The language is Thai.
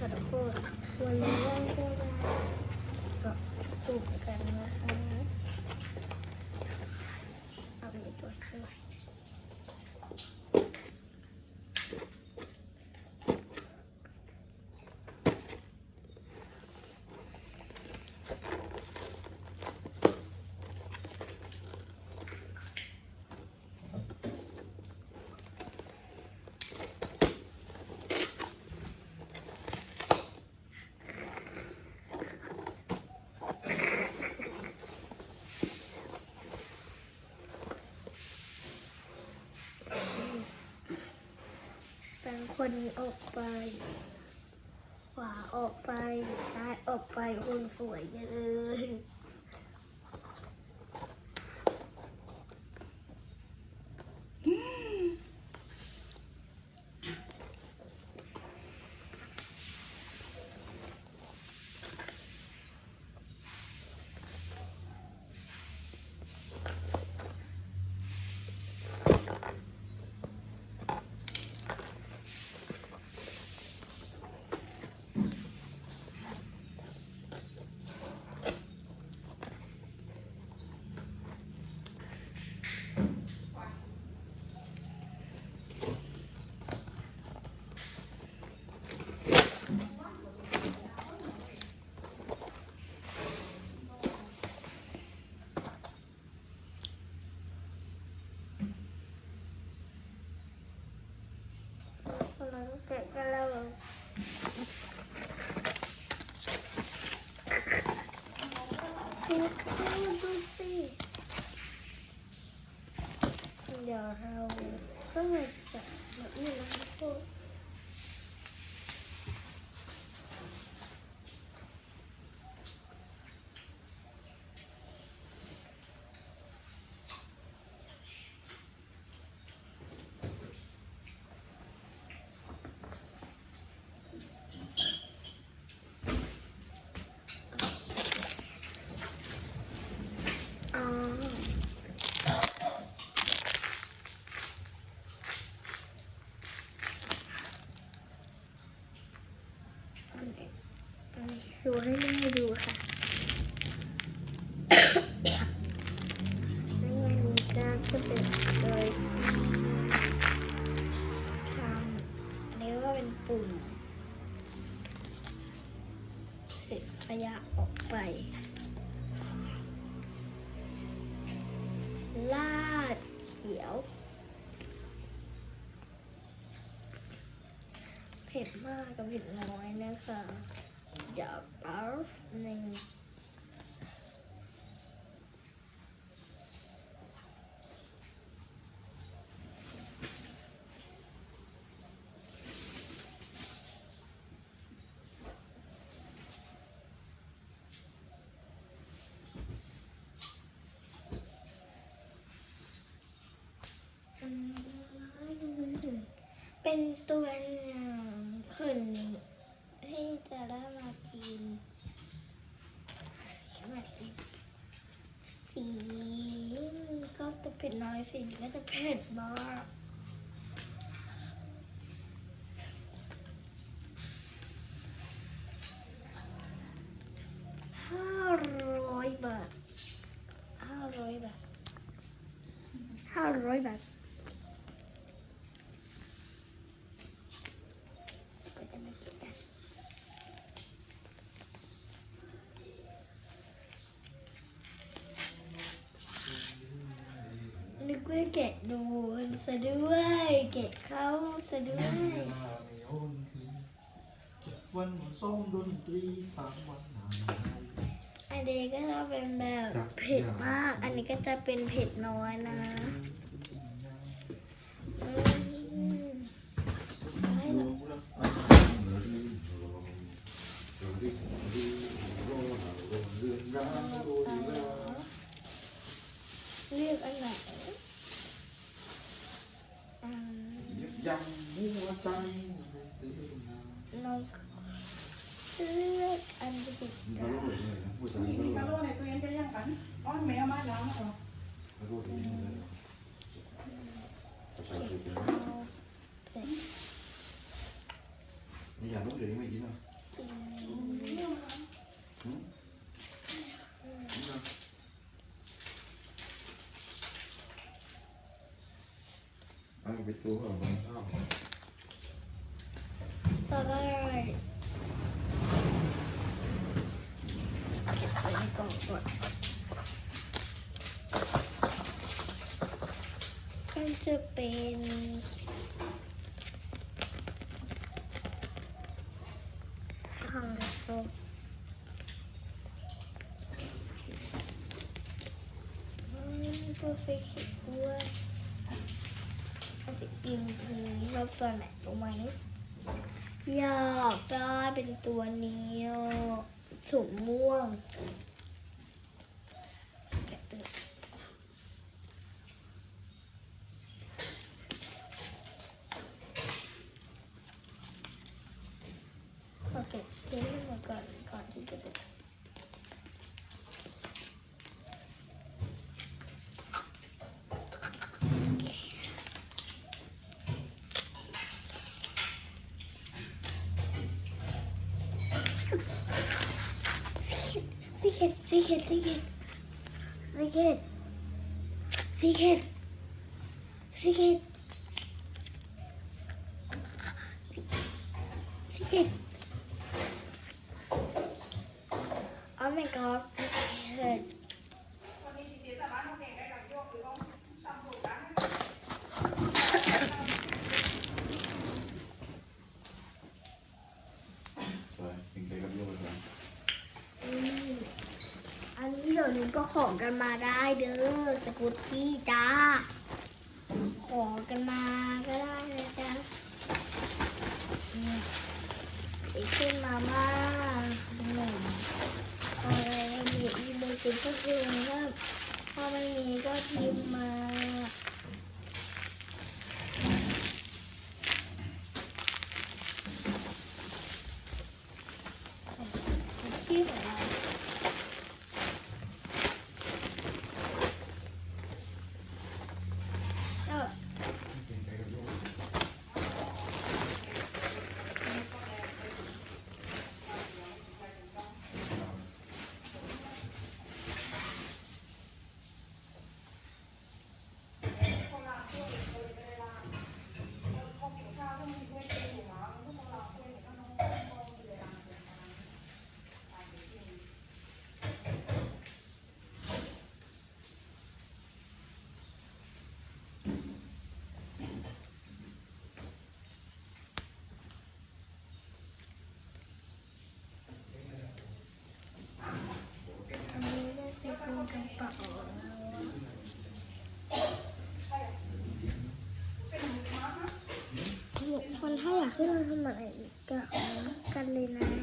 ขอโทษวันนี้เราจะมาเกาะกลุ่มกันนะคะเอาไปตรวช่วยเป็น คนออกไป ขวาออกไป ซ้ายออกไปคนสวยเลย เราแกะกันแล้วดูดูสิเดี๋ยวเรา ก็จะแบบนี้นะทุกคนอ๋อ ดูให้แม่ดูค่ะนี่อันนี้ก็เป็นเลยทำอันนี้ก็เป็นปุ่มเสร็จขยะออกไป ลาดเขียวเผ็ดมากกับเผ็ดน้อยนะคะ เดี๋ยวแป๊บหนึ่เป็นตัวอย่งคืนนี้ ที่จะได้มากินแบบนี้สีก็จะเผ็ดน้อยสีก็จะเผ็ดมากห้าร้อยบาทห้าร้อยบาทห้าร้อยบาท ก็จะมากินกัน นึกว่าแกะดูซะด้วยแกะเข้าซะด้วยวันซ้อมดนตรีสามวันหายอันนี้ก็จะเป็นแบบเผ็ดมาก อันนี้ก็จะเป็นเผ็ดน้อยนะอืมให้หนูเลือกอันไหนอืม ยัง มัวใจน้องเลือกอัน กล่องก่อนมันจะเป็นฮังโซอืมตัวสีเขียวด้วยมันจะกินทีนี้รอบตัวไหนรู้ไหมอยากได้เป็นตัวนี้อะถุงม่วง Sikhet, sikhet. Sikhet. Sikhet. Sikhet. Sikhet. Oh my god, sikhet. นี้ก็ขอกันมาได้เด้อสกุตตี้จ้า ขอกันมาก็ได้นะจ๊ะอีกขึ้นมาม่าหนึ่งอะไรมีอีเมจิก็คือว่าถ้าไม่มีก็พิมพ์มาที่ของเรา ก็ กินไปกับลูก คนละถ้วยเลยไม่ได้ละคงกินข้าวต้องมีถ้วยเต็มหัวทุกคนเราถ้วยเนี่ยก็น้องโค้งเลยละตายจริง อันนี้ได้ใส่ กระเป๋าคนถ้าอยากขึ้นมาทำอะไรอีกก็คอมเมนต์กันเลยนะ